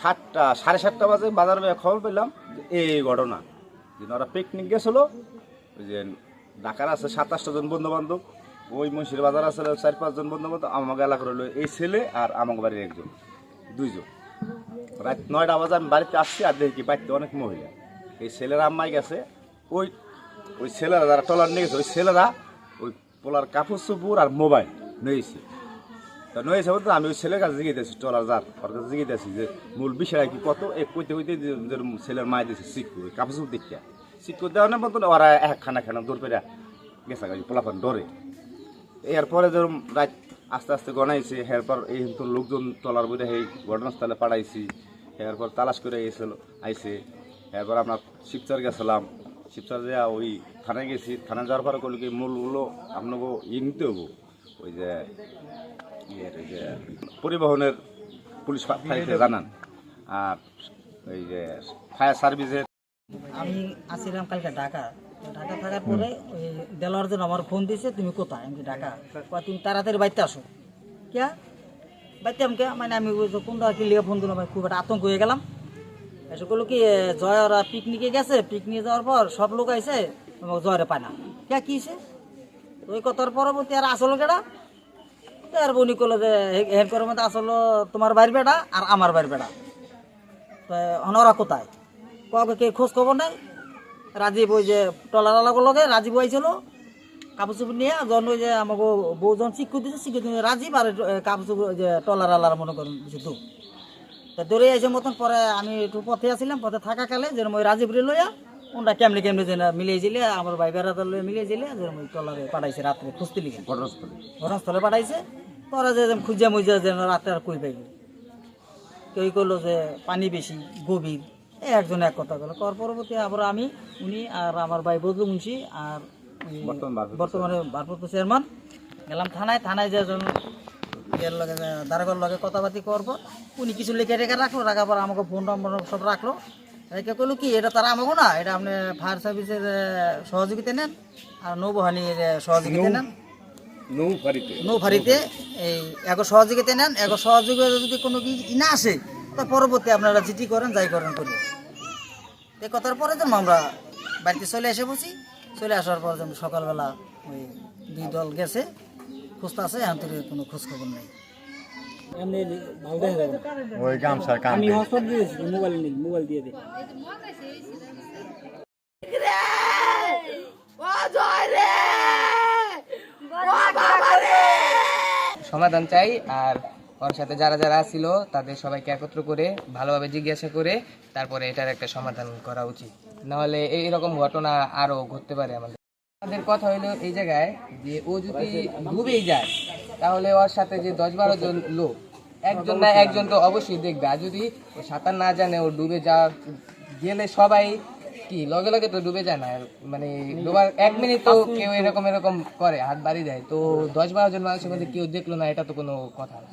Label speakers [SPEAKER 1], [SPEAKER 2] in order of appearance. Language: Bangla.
[SPEAKER 1] সাতটা, সাড়ে সাতটা বাজে বাজার খবর পেলাম এই ঘটনা। যে ওরা পিকনিক গেছিল, ওই যে ঢাকার আছে সাতাশটা জন বন্ধু বান্ধব ওই মহিষের বাজার আছে, চার পাঁচজন বন্ধু বান্ধব আমাকে এলাকার হলো এই ছেলে আর আমাকে বাড়ির একজন, দুইজন। রাত নয়টা বাজে, আমি বাড়িতে আসছি আর দেখি বাড়িতে অনেক মহিলা। এই ছেলেরা আম্মাই গেছে, ওই ওই ছেলেরা যারা টলার নিয়ে গেছে, ওই ছেলেরা ওই পোলার কাপড় চুপুর আর মোবাইল নিয়েছে। তা নয়েছে বলতে আমি ওই ছেলের কাছে জিজ্ঞেস টলার যার ওর কাছে জিজ্ঞেস যে, মূল বিষয়টা কি? কত এ কইতে কইতে ছেলের মায় দিয়েছে শিক্ষু কাপড় চোপড় দেখিয়া শিক্ষু দেওয়ার মতন ওরা এক খানা খানা দৌড় পেরা গেছে গাড়ি পোলাপান ডরে এরপরে যেরকম রাত আস্তে আস্তে গনাইছে, এরপর এই তো লোকজন টলার বইটা এই ঘটনাস্থলে পাঠাইছি, এরপর তালাশ করে গেছিল আইসে এরপর আমরা শিবচর গেছিলাম। শিবচর যা ওই থানায় গেছি। থানায় যাওয়ার পরে করল কি মূলগুলো আপনাকে ই নিতে হব ওই যে পরিবহনের পুলিশ ফাঁড়িতে জানান। আর ওই যে ফায়ার সার্ভিসের
[SPEAKER 2] আমি আসছিলাম কালকে ঢাকা। ঢাকা থাকার পরে ওই দেলোয়ার জন আমার ফোন দিয়েছে তুমি কোথায়? আমি ঢাকা। তুমি তাড়াতাড়ি বাড়িতে আসো। কিয়া বাড়িতে আমি কে? মানে আমি কোনটা কি লিগে ফোন দিলাম খুব একটা আতঙ্ক হয়ে গেলাম। এসে করল কি জয় ওরা পিকনিকে গেছে পিকনিকে যাওয়ার পর সব লোক আইছে আমাকে জয়রে পায় না। কে, কি? ওই কথার পরবর্তী আর আসলো কেটা আর বনি করল যে হের করে মধ্যে আসলো তোমার বাড়ির বেড়া আর আমার বাড়ির বেড়া তো অনরা কোথায়? কবে কে খোঁজ খবর নাই। রাজীব ওই যে টলার লগে রাজীব আইছিল কাপড় চোপড় নিয়ে যখন ওই যে আমাকে বউজন শিক্ষক দিচ্ছে শিক্ষক দিয়ে রাজীব আর কাপড় চোপড় যে টলার আলার মনে করেন কিছু তো দৌড়ে আইসে মতন পরে আমি একটু পথে আসছিলাম পথে থাকাকালে যেরকম ওই রাজীব রে লইয়া ওনটা কেমনি কেমনি যেন মিলিয়ে ছিলে আমার ভাই বেড়াতে মিলিয়ে ছিলে যেরকম ওই টলারে পাঠাইছে রাত্রে খুঁজতে লিখে
[SPEAKER 1] ঘটনাস্থলে।
[SPEAKER 2] ঘটনাস্থলে পাঠাইছে। তোরা যে খুঁজা মুজা যেন রাতে আর কই পাইবে? কেউ করল যে পানি বেশি গভীর। এই একজন এক কথা বলে কর পরবর্তী আবার আমি উনি আর আমার ভাই বদলু মুন্সি আর
[SPEAKER 1] বর্তমান ভারপ্রাপ্ত
[SPEAKER 2] চেয়ারম্যান গেলাম থানায় থানায় যে লগে দারোগার লগে কথাবার্তি করব। উনি কিছু লিখে রেখে রাখল রাখার পর আমাকে ফোন নম্বর সব রাখল। রেখে কইলো কি এটা তারা আমাকে না এটা আপনি ফায়ার সার্ভিসের সহযোগিতা নেন। আর নৌবাহিনীর সহযোগিতা নেন। নৌফারিতে এই এগো সহযোগিতা নেন এগো সহযোগিতা যদি কোনো কি না আসে তা পরবর্তী আপনারা চিঠি করেন যাই করেন করি। এই কথার পরে যেন আমরা বাড়িতে চলে এসে বসি চলে আসার পর যেন সকালবেলা ওই দুই দল গেছে খুঁজতে আছে এখন তো কোনো খোঁজ খবর নেই
[SPEAKER 3] ওই গামছার কাম
[SPEAKER 2] আমি হসপিটাল দিয়েছি মোবাইল নেই মোবাইল দিয়ে দিই
[SPEAKER 4] সমাধান চাই, আর ওর সাথে যারা যারা ছিল তাদের সবাইকে একত্র করে, ভালোভাবে জিজ্ঞাসা করে, তারপরে এটার একটা সমাধান করা উচিত। নাহলে এইরকম ঘটনা আরও ঘটতে পারে আমাদের। আমাদের কথা হইল এই জায়গায় যে ও যদি ডুবেই যায়, তাহলে ওর সাথে যে দশ বারো জন লোক, একজন না একজন তো অবশ্যই দেখবে। আর যদি সাঁতার না জানে, ও ডুবে যা গেলে সবাই কি? লগে লগে তো ডুবে যায় না। মানে ডুবার এক মিনিট তো কেউ এরকম এরকম করে হাত বাড়ি দেয়। তো দশ বারো জন মানুষের মধ্যে কেউ দেখল না এটা তো কোনো কথা না।